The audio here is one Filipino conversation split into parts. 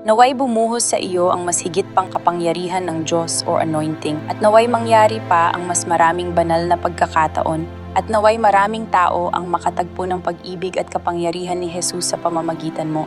Naway bumuhos sa iyo ang mas higit pang kapangyarihan ng Diyos or anointing at naway mangyari pa ang mas maraming banal na pagkakataon at naway maraming tao ang makatagpo ng pag-ibig at kapangyarihan ni Jesus sa pamamagitan mo.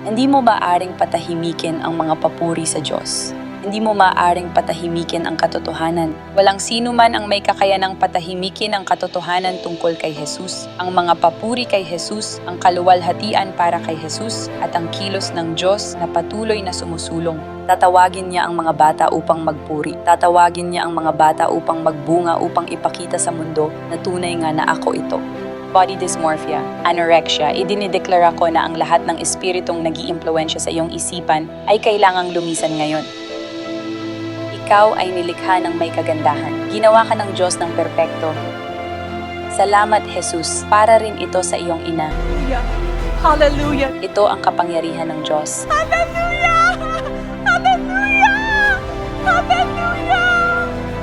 Hindi mo maaaring patahimikin ang mga papuri sa Diyos. Hindi mo maaaring patahimikin ang katotohanan. Walang sino man ang may kakayanang patahimikin ang katotohanan tungkol kay Jesus. Ang mga papuri kay Jesus, ang kaluwalhatian para kay Jesus, at ang kilos ng Diyos na patuloy na sumusulong. Tatawagin niya ang mga bata upang magpuri. Tatawagin niya ang mga bata upang magbunga upang ipakita sa mundo na tunay nga na ako ito body dysmorphia, anorexia, idinideklara ko na ang lahat ng espiritong nag sa iyong isipan ay kailangang lumisan ngayon. Ikaw ay nilikha ng may kagandahan. Ginawa ka ng Diyos ng perpekto. Salamat, Jesus, para rin ito sa iyong ina. Hallelujah. Hallelujah. Ito ang kapangyarihan ng Diyos. Hallelujah. Hallelujah. Hallelujah.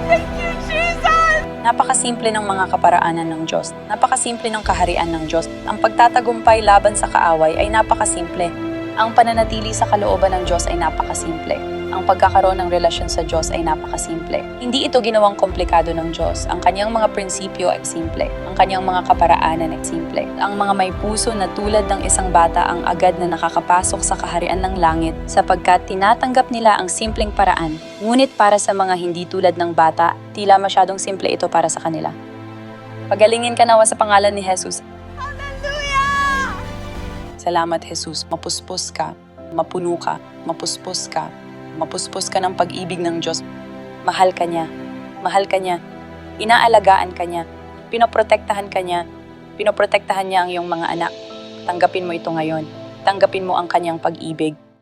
Thank you, Jesus. Napakasimple ng mga kaparaanan ng Diyos. Napakasimple ng kaharian ng Diyos. Ang pagtatagumpay laban sa kaaway ay napakasimple. Ang pananatili sa kalooban ng Diyos ay napakasimple. Ang pagkakaroon ng relasyon sa Diyos ay napakasimple. Hindi ito ginawang komplikado ng Diyos. Ang kanyang mga prinsipyo ay simple. Ang kanyang mga kaparaanan ay simple. Ang mga may puso na tulad ng isang bata ang agad na nakakapasok sa kaharian ng langit sapagkat tinatanggap nila ang simpleng paraan. Ngunit para sa mga hindi tulad ng bata, tila masyadong simple ito para sa kanila. Pagalingin ka nawa sa pangalan ni Jesus. Hallelujah. Salamat Jesus, mapuspos ka, mapuno ka, mapuspos ka, mapuspos ka ng pag-ibig ng Diyos. Mahal ka niya, mahal ka niya, inaalagaan ka niya, pinoprotektahan ka niya, pinoprotektahan niya ang iyong mga anak. Tanggapin mo ito ngayon. Tanggapin mo ang kanyang pag-ibig.